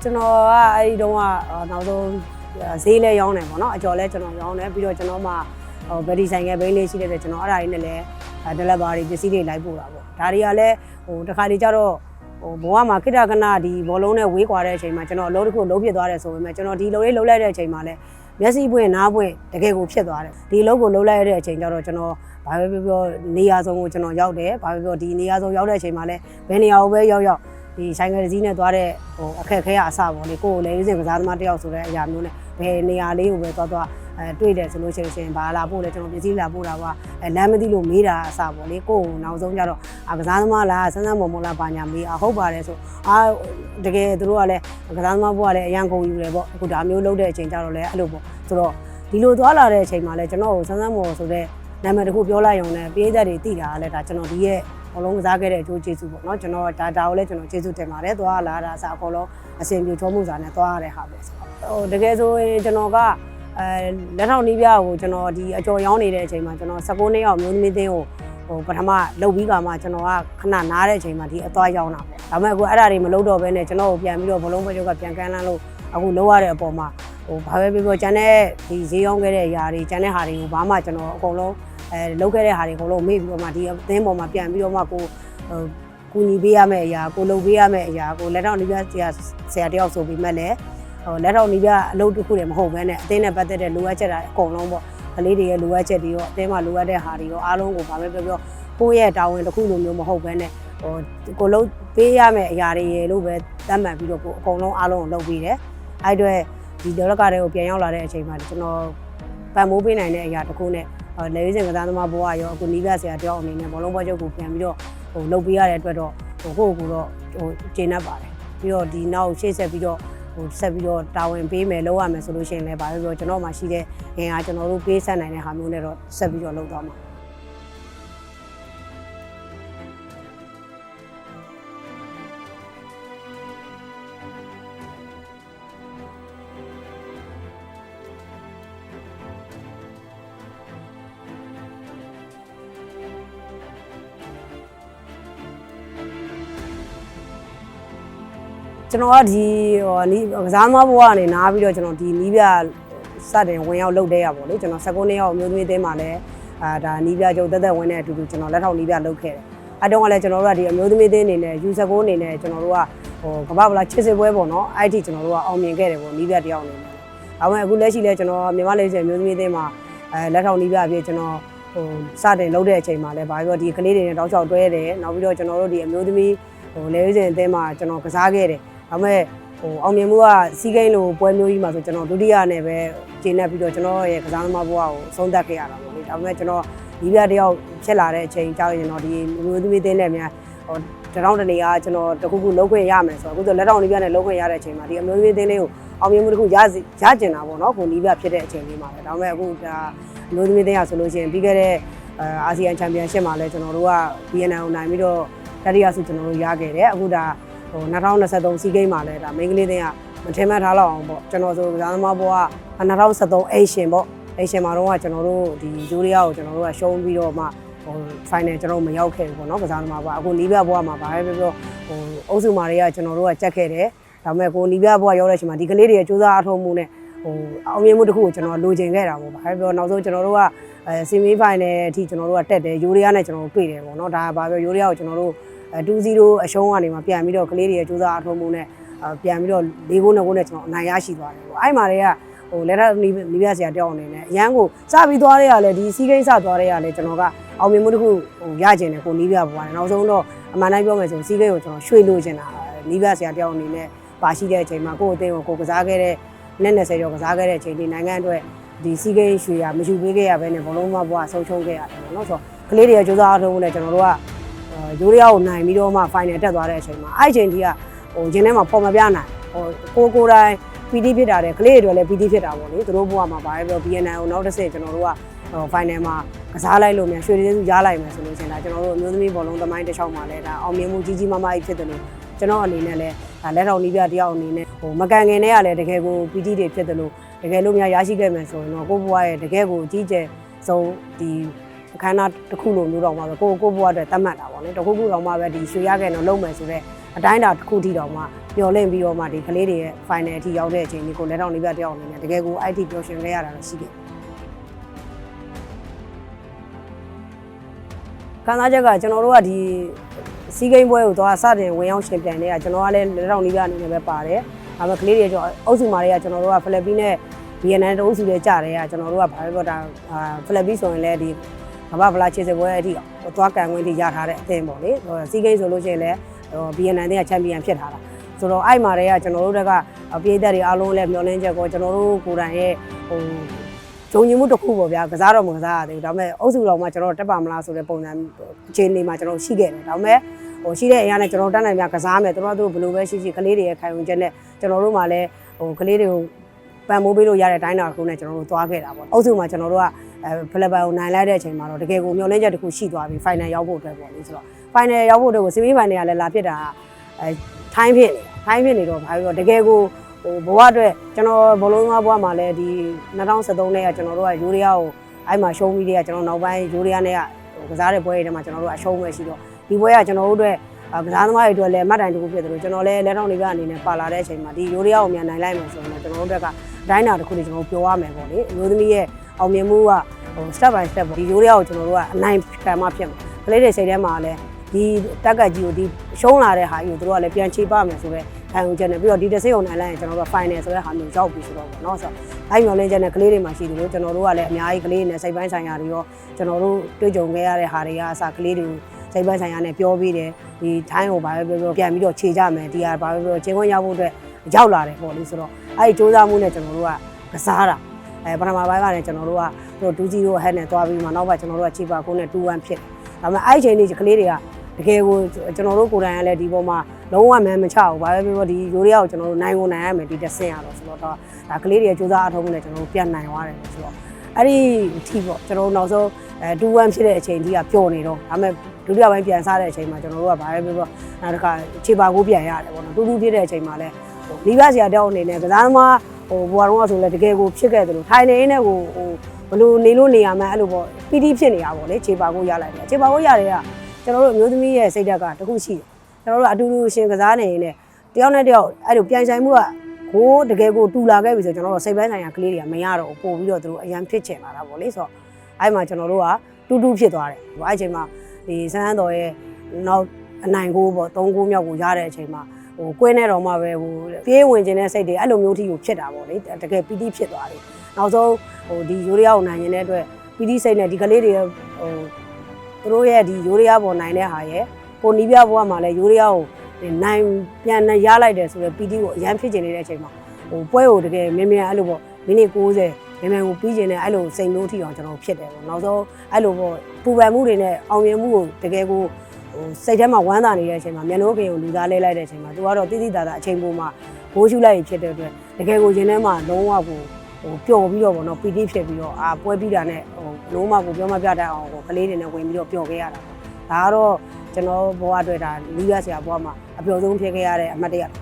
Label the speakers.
Speaker 1: ကျွန်တော်ကအဲ့ဒီတုန်းကအော်နောက်ဆုံးဈေးလဲရောင်းတယ်ပေါ့နော်အကျော်လဲကျွန်တော်ရောင်းတယ်ပြီးတော့ကျွန်တော်မှဟိုဗက်ဒီဆိုင်ကဘိန်းလေးရှိတဲ့အတွက်ကျွန်တော်အဲ့ဒါလေးနဲ့လည်းဒလက်ဘာတွေပစ္စည်းတွေလိုက်ပို့တာပေါ့ဒါတွေကလည်းဟိုတစ်ခါတည်းကျတော့ဟိုဘဝမှာခိတ္တကနာဒီဘောလုံးနဲ့ဝေးကွာတဲ့အချိန်မှာကျွန်တော်အလုပ်တစ်ခုလုံးဖြစ်သွားတယ်ဆိုပေမဲ့ကျွန်တော်ဒီလုပ်လေးလုံးလိုက်တဲ့အချိန်မှာလည်းမျက်စိပွင့်နားပွင့်တကယ်ကိုဖြစ်သွားတယ်ဒီအလုပ်ကိုလုံးလိုက်ရတဲ့အချိန်ကျတော့ကျွန်တော်ဘာပဲပြောပြောနေရာဆုံးကိုကျွန်တော်ရောက်တယ်ဘာပဲပြောဒီနေရာဆုံးရောက်တဲ့အချိန်မှာလည်းဘယ်နေရာကိုပဲရောက်ရောက် ဒီဆိုင်ကယ်ကြီးနဲ့သွားတဲ့ဟိုအခက်အခဲကအစပေါ့လေကိုယ်ကိုလည်းရင်းစင်ကစားသမားတယောက်ဆိုတဲ့အရာမျိုးနဲ့ဘယ်နေရာလေးကိုပဲသွားသွားအဲတွေ့တယ်ဆိုလို့ရှိရင်ဘာလာပို့လဲကျွန်တော်ပစ္စည်းလာပို့တာပါအဲလမ်းမသိလို့မေးတာအစပေါ့လေကိုယ်ကိုနောက်ဆုံးကြတော့အာကစားသမားလားဆန်းဆန်းမုံမုံလားပါညာမေးအဟုတ်ပါတယ်ဆိုအာတကယ်သူတို့ကလည်းကစားသမားဘုရားလည်းအရန်ကုန်ယူတယ်ပေါ့အခုဒါမျိုးလုပ်တဲ့အချိန်ကြတော့လည်းအဲ့လိုပေါ့ဆိုတော့ဒီလိုသွားလာတဲ့အချိန်မှာလည်းကျွန်တော်ကိုဆန်းဆန်းမုံဆိုတဲ့နာမည်တစ်ခုပြောလိုက်ရုံနဲ့ပေးသက်တွေသိတာကလည်းဒါကျွန်တော်ဒီရဲ့ အလုံးကစားခဲ့တဲ့အကျိုးကျေးဇူးပေါ့နော်ကျွန်တော်ဒါဒါကိုလည်းကျွန်တော်ကျေးဇူးတင်ပါတယ်သွားလာတာအစားအကုန်လုံးအစဉ်ပြေချောမှုစာနဲ့သွားရတဲ့ဟာပဲဆိုတော့ဟိုတကယ်ဆိုရင်ကျွန်တော်ကအဲလက်ထောက်နီးပြကိုကျွန်တော်ဒီအကျော်ရောင်းနေတဲ့အချိန်မှာကျွန်တော်16နှစ်ရောက်မျိုးသမီးသင်းကိုဟိုပထမလှုပ်ပြီးကမှကျွန်တော်ကခဏနားတဲ့အချိန်မှာဒီအသွားရောင်းတာပေါ့ဒါပေမဲ့အခုအဲ့ဒါတွေမလုပ်တော့ဘဲနဲ့ကျွန်တော်ကိုပြန်ပြီးတော့ဘလုံးဘဲချုပ်ကပြန်ကန်းလန်းလို့အခုလုံးရတဲ့အပေါ်မှာဟိုဘာပဲပြောပြောကျန်တဲ့ဒီဈေးရောင်းခဲ့တဲ့အရာတွေကျန်တဲ့ဟာတွေကိုဘာမှကျွန်တော်အကုန်လုံး အဲလုပ်ခဲ့တဲ့ဟာတွေအကုန်လုံးမေ့ပြီးတော့မှဒီအသင်းပေါ်မှာပြန်ပြီးတော့မှကိုဟိုကူညီပေးရမယ့်အရာကိုလုပ်ပေးရမယ့်အရာကိုလက်ထောက်နီးပြဆရာဆရာတယောက်ဆိုပြီးမှလည်းဟိုလက်ထောက်နီးပြအလုပ်တစ်ခုတည်းမဟုတ်ဘဲနဲ့အသင်းနဲ့ပတ်သက်တဲ့လိုအပ်ချက်တွေအကုန်လုံးပေါ့ကလေးတွေရဲ့လိုအပ်ချက်တွေရောအသင်းမှာလိုအပ်တဲ့ဟာတွေရောအားလုံးကိုဗာပဲပြောပြောကိုယ့်ရဲ့တာဝန်တစ်ခုလိုမျိုးမဟုတ်ဘဲနဲ့ဟိုကိုလုပ်ပေးရမယ့်အရာတွေရေလို့ပဲတတ်မှတ်ပြီးတော့ကိုအကုန်လုံးအားလုံးကိုလုပ်ပေးတယ်အဲ့အတွက်ဒီဒေါ်လကတွေကိုပြန်ရောက်လာတဲ့အချိန်မှာကျွန်တော်ပံ့ပိုးပေးနိုင်တဲ့အရာတစ်ခုနဲ့ လေရေးစင်ကစားသမားဘဝရောအခုနီးပြဆရာတယောက်အနေနဲ့ဘောလုံးပွဲချုပ်ကိုပြန်ပြီးတော့ဟိုလုပ်ပေးရတဲ့အတွက်တော့ဟိုကိုယ့်ကိုယ်တော့ဟိုကျေနပ်ပါတယ်ပြီးတော့ဒီနောက်ရှေ့ဆက်ပြီးတော့ဟိုဆက်ပြီးတော့တာဝန်ပေးမယ်လုပ်ရမယ်ဆိုလို့ရှိရင်လည်းဗာပြောကျွန်တော်မှရှိတဲ့အင်အားကျွန်တော်တို့ပေးဆက်နိုင်တဲ့ဟာမျိုးနဲ့တော့ဆက်ပြီးတော့လုပ်သွားမှာ ကျွန်တော်ကဒီဟိုနီးကစားသမားဘဝကနေနားပြီးတော့ကျွန်တော်ဒီနီးပြစတင်ဝင်ရောက်လုပ်တဲ့ရပါဘောလေကျွန်တော်16နှစ်ရောက်အမျိုးသမီးအသင်းမှာလည်းအာဒါနီးပြကျုပ်တက်တက်ဝင်တဲ့အတူတူကျွန်တော်လက်ထောက်နီးပြလုပ်ခဲ့တယ်အဲတုန်းကလည်းကျွန်တော်တို့ကဒီအမျိုးသမီးအသင်းအနေနဲ့ U19 အနေနဲ့ကျွန်တော်တို့ကဟိုကမ္ဘာဗလာချစ်စစ်ပွဲပေါ့နော်အဲ့ဒီကျွန်တော်တို့ကအောင်မြင်ခဲ့တယ်ပေါ့နီးပြတယောက်အနေနဲ့ဒါပေမဲ့အခုလက်ရှိလဲကျွန်တော်မြန်မာလေးစအမျိုးသမီးအသင်းမှာအဲလက်ထောက်နီးပြအဖြစ်ကျွန်တော်ဟိုစတင်လုပ်တဲ့အချိန်မှာလည်းဗာပြောဒီကလေးတွေနဲ့တောက်လျှောက်တွဲတယ်နောက်ပြီးတော့ကျွန်တော်တို့ဒီအမျိုးသမီးဟိုလဲရေးစင်အသင်းမှာကျွန်တော်ကစားခဲ့တယ် ဒါပေမဲ့ဟိုအောင်မြင်မှုကစီးကိန်းလိုပွဲမျိုးကြီးမှာဆိုကျွန်တော်ဒုတိယနဲ့ပဲကျင်းနေပြီးတော့ကျွန်တော်ရဲ့ကစားသမားဘဝကိုဆုံးသက်ခဲ့ရတာပေါ့လေဒါပေမဲ့ကျွန်တော်ဒီပြတယောက်ဖြစ်လာတဲ့အချိန်ကြောက်ရင်တော့ဒီမျိုးသမီးသင်းနဲ့များဟိုတရောင်းတနေကကျွန်တော်တခုခုလုံးခွင့်ရမယ်ဆိုတော့အခုဆိုလက်ထောင်လေးပြနဲ့လုံးခွင့်ရတဲ့အချိန်မှာဒီအမျိုးသမီးသင်းလေးကိုအောင်မြင်မှုတစ်ခုရစီရကျင်တာပေါ့နော်ကိုနီးပြဖြစ်တဲ့အချိန်လေးမှာပဲဒါပေမဲ့အခုဒါအမျိုးသမီးသင်းရဆိုလို့ရှိရင်ပြီးခဲ့တဲ့အာဆီယံချန်ပီယံရှစ်မှာလည်းကျွန်တော်တို့က BNL ကိုနိုင်ပြီးတော့တတိယဆုကျွန်တော်တို့ရခဲ့တယ်အခုဒါ ဟို2023စီးကိန်းမှာလည်းဒါမိန်းကလေးတင်းကမထင်မှတ်ထားလောက်အောင်ပေါ့ကျွန်တော်ဆိုကစားသမားဘဝ2023 Asian ပေါ့ Asian မှာတော့ကကျွန်တော်တို့ဒီဂျိုးရီယာကိုကျွန်တော်တို့ကရှုံးပြီးတော့မှဟို final ကျွန်တော်မရောက်ခဲ့ဘူးပေါ့နော်ကစားသမားဘဝအခုနီးပြဘဝမှာဗာပဲပြောပြောဟိုအုပ်စုမာတွေကကျွန်တော်တို့ကကြက်ခဲ့တယ်ဒါပေမဲ့ကိုနီးပြဘဝရောက်တဲ့အချိန်မှာဒီကလေးတွေရဲ့စူးစမ်းအထောက်မှုနဲ့ဟိုအောင်မြင်မှုတစ်ခုကိုကျွန်တော်လိုချင်ခဲ့တာပေါ့ဗာပဲပြောနောက်ဆုံးကျွန်တော်တို့ကအဲဆီမီဖိုင်နယ်အထိကျွန်တော်တို့ကတက်တယ်ယူရီးယားနဲ့ကျွန်တော်တို့တွေ့တယ်ပေါ့နော်ဒါကဗာပြောယူရီးယားကိုကျွန်တော်တို့အဲ 2-0အရှုံးကနေမှပြန်ပြီးတော့ကလေးတွေရဲ့စူးစမ်းအထောက်မှုနဲ့ပြန်ပြီးတော့၄ဂိုးနဲ့ဂိုးနဲ့ကျွန်တော်အနိုင်ရရှိသွားတယ်ပေါ့အဲ့မှာတွေကဟိုလက်ထပ်နီးနီးပြဆရာတယောက်အနေနဲ့အရန်ကိုစပြီးသွားတဲ့ရလဲဒီစီးကိန်းစသွားတဲ့ရလဲကျွန်တော်ကအောင်မြင်မှုတစ်ခုဟိုရကျင်တယ်ကိုနီးပြပေါ်ပါတယ်နောက်ဆုံးတော့အမှန်တိုင်းပြောမယ်ဆိုစီးကိန်းကိုကျွန်တော်ရွှေ့လို့ချင်တာနီးပြဆရာတယောက်အနေနဲ့ပါရှိတဲ့အချိန်မှာကိုယ့်အသင်းကိုကိုကစားခဲ့တဲ့နဲ့20ကျော်ကစားခဲ့တဲ့အချိန်ဒီနိုင်ငံအတွက်ဒီစီးကိန်းရွှေရမယူပေးခဲ့ရဘဲနဲ့ဘလုံးမဘွားဆုံးချုံခဲ့ရတယ်ပေါ့နော်ဆိုတော့ကလေးတွေရဲ့ကြိုးစားအားထုတ်မှုနဲ့ကျွန်တော်တို့က ယူရီးယားကိုနိုင်ပြီးတော့မှ final တက်သွားတဲ့အချိန်မှာအဲ့အချိန်ကြီးကဟိုရင်းထဲမှာပေါ်မပြနိုင်ဟိုကိုကိုတိုင်း PD ဖြစ်တာတဲ့ကလေးတွေလည်း PD ဖြစ်တာပေါ့လေသူတို့ဘဝမှာဘာပဲပြော BNN ကိုနောက်တစ်ဆင့်ကျွန်တော်တို့ကဟို final မှာကစားလိုက်လို့မြန်ရွှေရည်စုရလိုက်မယ်ဆိုလို့ရှင်ဒါကျွန်တော်တို့အမျိုးသမီးဘောလုံးသမိုင်းတစ်ချောင်းမှာလည်းဒါအောင်မြင်မှုကြီးကြီးမားမားကြီးဖြစ်တယ်လို့ကျွန်တော်အနေနဲ့လည်းဒါလက်တော်နီးပြတယောက်အနေနဲ့ဟိုမကန်ခင်နဲ့ကလည်းတကယ်ကို PD တွေဖြစ်တယ်လို့တကယ်လို့များရရှိခဲ့မယ်ဆိုရင်တော့ကိုဘွားရဲ့တကယ်ကိုအကြီးကျယ်ဆုံးဒီ အခမ်းအနားတစ်ခုလိုမျိုးတော့မှာပဲကိုကိုဘွားအတွက်တတ်မှတ်တာပေါ့လေတခုခုတော့မှပဲဒီရွှေရခဲ့တော့လုံးမယ်ဆိုတော့အတိုင်းအတာတစ်ခုထိတော့မှမျော်လင့်ပြီးတော့မှဒီကလေးတွေရဲ့ final အထိရောက်တဲ့အချိန်ဒီကိုလက်ထောင်လေးပြတယောက်အနေနဲ့တကယ်ကို IT ပျော်ရွှင်ခဲ့ရတာလည်းရှိတယ်ခံစားချက်ကကျွန်တော်တို့ကဒီစီးကိန်းပွဲကိုသွားစတင်ဝင်ရောက်ရှင်ပြိုင်နေတာကျွန်တော်ကလည်းလက်ထောင်လေးပြအနေနဲ့ပဲပါတယ်ဒါပေမဲ့ကလေးတွေကျွန်တော်အုပ်စုမာတွေကကျွန်တော်တို့ကဖလက်ပီနဲ့ BNN တအုပ်စုလေးကြတယ်ကကျွန်တော်တို့ကဘာပဲပြောတာဖလက်ပီဆိုရင်လည်းဒီ ကမ္ဘာဗလာခြေစပွဲအထိသွားကန်ဝင်ထိရထားတဲ့အသင်းပေါ့လေစီးကိန်းဆိုလို့ရှိရင်လည်း BNN တဲ့ချန်ပီယံဖြစ်ထားတာဆိုတော့အဲ့မှာတည်းကကျွန်တော်တို့တက်ကပြည်သက်တွေအားလုံးလည်းမျှော်လင့်ချက်ကိုကျွန်တော်တို့ကိုယ်တိုင်ရဲ့ဟိုဂျုံညီမှုတစ်ခုပေါ့ဗျာကစားတော့မကစားရသေးဘူးဒါပေမဲ့အုပ်စုတော်မှာကျွန်တော်တက်ပါမလားဆိုတဲ့ပုံစံအခြေအနေမှာကျွန်တော်ရှိခဲ့တယ်ဒါပေမဲ့ဟိုရှိတဲ့အရာနဲ့ကျွန်တော်တန်းနိုင်များကစားမယ်တို့တို့ဘယ်လိုပဲရှိရှိကလေးတွေရဲ့ခံယူချက်နဲ့ကျွန်တော်တို့မှလည်းဟိုကလေးတွေကိုပံ့ပိုးပေးလို့ရတဲ့တိုင်းတာတစ်ခုနဲ့ကျွန်တော်တို့သွားခဲ့တာပေါ့အုပ်စုမှာကျွန်တော်တို့ကအဲ ဖလပန်ကိုနိုင်လိုက်တဲ့အချိန်မှာတော့တကယ်ကိုမျှော်လင့်ချက်တစ်ခုရှိသွားပြီ final ရောက်ဖို့အတွက်ပေါ့လေဆိုတော့ final ရောက်ဖို့အတွက်ကို semi final ကလည်းလာဖြစ်တာအဲထိုင်းဖြစ်နေထိုင်းဖြစ်နေတော့ဘာလို့တကယ်ကိုဟိုဘဝအတွက်ကျွန်တော်ဘလုံးသားဘဝမှာလည်းဒီ2013နဲ့ကကျွန်တော်တို့ကယူရီးယားကိုအဲ့မှာရှုံးပြီးတဲ့ကကျွန်တော်နောက်ပိုင်းယူရီးယားနဲ့ကကစားတဲ့ပွဲတွေထဲမှာကျွန်တော်တို့အရှုံးပဲရှိတော့ဒီပွဲကကျွန်တော်တို့အတွက်ကစားသမားတွေအတွက်လည်းမှတ်တိုင်တစ်ခုဖြစ်တယ်လို့ကျွန်တော်လည်းလက်ထောက်တွေကအနေနဲ့ပါလာတဲ့အချိန်မှာဒီယူရီးယားကိုမြန်နိုင်လိုက်မယ်ဆိုရင်ကျွန်တော်တို့အတွက်ကဒိုင်းနာတစ်ခုတွေကျွန်တော်ပြောရမယ်ပေါ့လေအမျိုးသမီးရဲ့ အောင်မြင်မှုကဟို step by step ပေါ့ဒီယူရီးယားကိုကျွန်တော်တို့ကအနိုင်ခံမှဖြစ်မှာကလေးတွေစိတ်ထဲမှာလည်းဒီတက်ကကြီးကိုဒီရှုံးလာတဲ့ဟာကြီးကိုတို့ကလည်းပြန်ချေပမယ်ဆိုတော့ခံယူချက်နဲ့ပြီးတော့ဒီတစ်စိတ်အောင်နိုင်လိုက်ရင်ကျွန်တော်တို့ final ဆိုတဲ့ဟာမျိုးရောက်ပြီဆိုတော့ပေါ့နော်ဆိုတော့အဲ့မျော်လင့်ချက်နဲ့ကလေးတွေမှာရှိတယ်လို့ကျွန်တော်တို့ကလည်းအများကြီးကလေးတွေနဲ့စိတ်ပိုင်းဆိုင်ရာတွေရောကျွန်တော်တို့တွေ့ကြုံခဲ့ရတဲ့ဟာတွေကအစကလေးတွေစိတ်ပိုင်းဆိုင်ရာနဲ့ပြောပြီးတယ်ဒီထိုင်းကိုဘာပဲပြောပြောပြန်ပြီးတော့ခြေကြမယ်ဒီဟာဘာပဲပြောချင်းခွင့်ရဖို့အတွက်ရောက်လာတယ်ပေါ့လေဆိုတော့အဲ့ဒီစူးစမ်းမှုနဲ့ကျွန်တော်တို့ကကစားတာ အဲပထမပိုင်းကလည်းကျွန်တော်တို့ကတို့2-0ဟက်နဲ့တွားပြီးမှနောက်ပိုင်းကျွန်တော်တို့ကချီပါကုန်းနဲ့2-1ဖြစ်တယ်ဒါပေမဲ့အဲ့ဒီချိန်ကြီးကလေးတွေကတကယ်ကိုကျွန်တော်တို့ကိုယ်တိုင်ကလည်းဒီပေါ်မှာလုံးဝမမ်းမချဘူးဘာပဲပြောပြောဒီယူရီးယားကိုကျွန်တော်တို့နိုင်ကိုနိုင်ရမယ်ဒီတက်ဆင်းရတော့ဆိုတော့ဒါကလေးတွေစူးစမ်းအထောက်မှုနဲ့ကျွန်တော်တို့ပြန်နိုင်သွားတယ်ဆိုတော့အဲ့ဒီအထိပေါ့ကျွန်တော်တို့နောက်ဆုံးအဲ2-1ဖြစ်တဲ့အချိန်ကြီးကပျော်နေတော့ဒါပေမဲ့ဒုတိယပိုင်းပြန်စားတဲ့အချိန်မှာကျွန်တော်တို့ကဘာပဲပြောပြောနောက်တစ်ခါခြေပါကိုပြန်ရတယ်ပေါ့နော်တူတူဖြစ်တဲ့အချိန်မှာလည်းဟို မိဘဆရာတောက်အနေနဲ့ကစားသမားဟိုဘွာတော့ဆိုလည်းတကယ်ကိုဖြစ်ခဲ့တယ်လို့ထိုင်နေနေကိုဟိုဘလို့နေလို့နေရမှန်းအဲ့လိုပေါ့ပီတိဖြစ်နေတာပေါ့လေခြေပါကိုရလိုက်တယ်ခြေပါကိုရတဲ့ကကျွန်တော်တို့အမျိုးသမီးရဲ့စိတ်ဓာတ်ကတခုရှိတယ်ကျွန်တော်တို့အတူတူရှင်ကစားနေရင်လည်းတယောက်နဲ့တယောက်အဲ့လိုပြန်ဆိုင်မှုကကိုတကယ်ကိုတူလာခဲ့ပြီဆိုကျွန်တော်တို့စိတ်ပိုင်းဆိုင်ရာကလေးတွေကမရတော့ဘူးပို့ပြီးတော့သူတို့အရန်ဖြစ်ချင်လာတာပေါ့လေဆိုတော့အဲ့မှာကျွန်တော်တို့ကတူတူဖြစ်သွားတယ်အဲ့အချိန်မှာဒီဆန်းတော်ရဲ့နောက်အနိုင်ကိုပေါ့၃ကိုမြောက်ကိုရတဲ့အချိန်မှာ ဟိုကွဲနေတော့မှပဲဟိုပြေးဝင်ခြင်းတဲ့စိတ်တွေအဲ့လိုမျိုးထိကိုဖြစ်တာပေါ့လေတကယ်ပီတိဖြစ်သွားတယ်နောက်ဆုံးဟိုဒီယူရီးယားကိုနိုင်ရင်တဲ့အတွက်ပီတိစိတ်နဲ့ဒီကလေးတွေဟိုသူတို့ရဲ့ဒီယူရီးယားပေါ်နိုင်တဲ့ဟာရဲ့ကိုနီးပြဘဝမှာလည်းယူရီးယားကိုနိုင်ပြန်ရလိုက်တယ်ဆိုတော့ပီတိကိုအရန်ဖြစ်ကျင်နေတဲ့အချိန်မှာဟိုပွဲကိုတကယ်မြင်မြန်အဲ့လိုပေါ့မိနစ်60မြန်မြန်ကိုပြီးကျင်တဲ့အဲ့လိုစိတ်မျိုးထိအောင်ကျွန်တော်ဖြစ်တယ်ပေါ့နောက်ဆုံးအဲ့လိုပေါ့ပူပန်မှုတွေနဲ့အောင်မြင်မှုကိုတကယ်ကို ဟိုစိတ်ထဲမှာဝမ်းသာနေတဲ့အချိန်မှာမျက်နှာပြင်ကိုလူသားလဲလိုက်တဲ့အချိန်မှာသူကတော့တိတိတသာအချိန်ပေါ်မှာဘိုးရှုလိုက်ဖြစ်တဲ့အတွက်တကယ်ကိုရင်ထဲမှာလုံးဝကိုဟိုပျော်ပြီးတော့ဗောနော်ပီတိဖြစ်ပြီးတော့အာပွဲပြီးတာနဲ့ဟိုလုံးဝကိုပြောမပြတတ်အောင်ကိုကလေးတွေနဲ့ဝင်ပြီးတော့ပျော်ခဲ့ရတာပေါ့ဒါကတော့ကျွန်တော်ဘဝအတွက်ဒါလူရဆရာဘဝမှာအပျော်ဆုံးဖြစ်ခဲ့ရတဲ့အမှတ်တရတစ်ခု